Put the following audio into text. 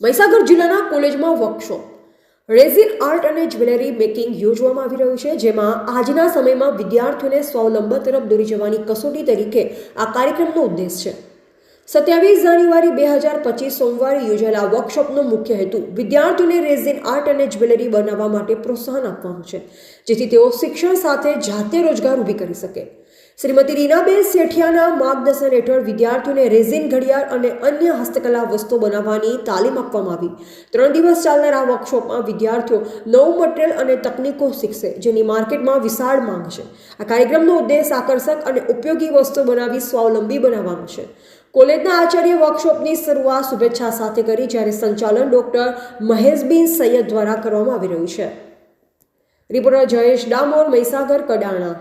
મહીસાગર જિલ્લાના કોલેજમાં workshop resin art અને જ્વેલરી મેકિંગ યોજવામાં આવી રહ્યું છે, જેમાં આજના સમયમાં વિદ્યાર્થીઓને સ્વાવલંબન તરફ દોરી જવાની કસોટી તરીકે આ કાર્યક્રમનો ઉદ્દેશ છે. સત્યાવીસ જાન્યુઆરી બે હજાર પચીસ સોમવારે યોજાયેલા વર્કશોપનો મુખ્ય હેતુ વિદ્યાર્થીઓને રેઝિન આર્ટ અને જ્વેલરી બનાવવા માટે પ્રોત્સાહન આપવાનું છે, જેથી તેઓ શિક્ષણ સાથે જાતે રોજગાર ઊભી કરી શકે. શ્રીમતી રીનાબેન શેઠિયાના માર્ગદર્શન હેઠળ વિદ્યાર્થીઓને રેઝિન ઘડિયાળ અને અન્ય હસ્તકલા વસ્તુઓ બનાવવાની તાલીમ આપવામાં આવી. ત્રણ દિવસ ચાલનાર આ વર્કશોપમાં વિદ્યાર્થીઓ નવું મટીરિયલ અને તકનીકો શીખશે, જેની માર્કેટમાં વિશાળ માંગ છે. આ કાર્યક્રમનો ઉદ્દેશ આકર્ષક અને ઉપયોગી વસ્તુઓ બનાવી સ્વાવલંબી બનાવવાનો છે. કોલેજના આચાર્ય વર્કશોપની શરૂઆત શુભેચ્છા સાથે કરી, જ્યારે સંચાલન ડોક્ટર મહેશબીન સૈયદ દ્વારા કરવામાં આવી રહ્યું છે. રિપોર્ટર જયેશ ડામોર, મહીસાગર, કડાણા.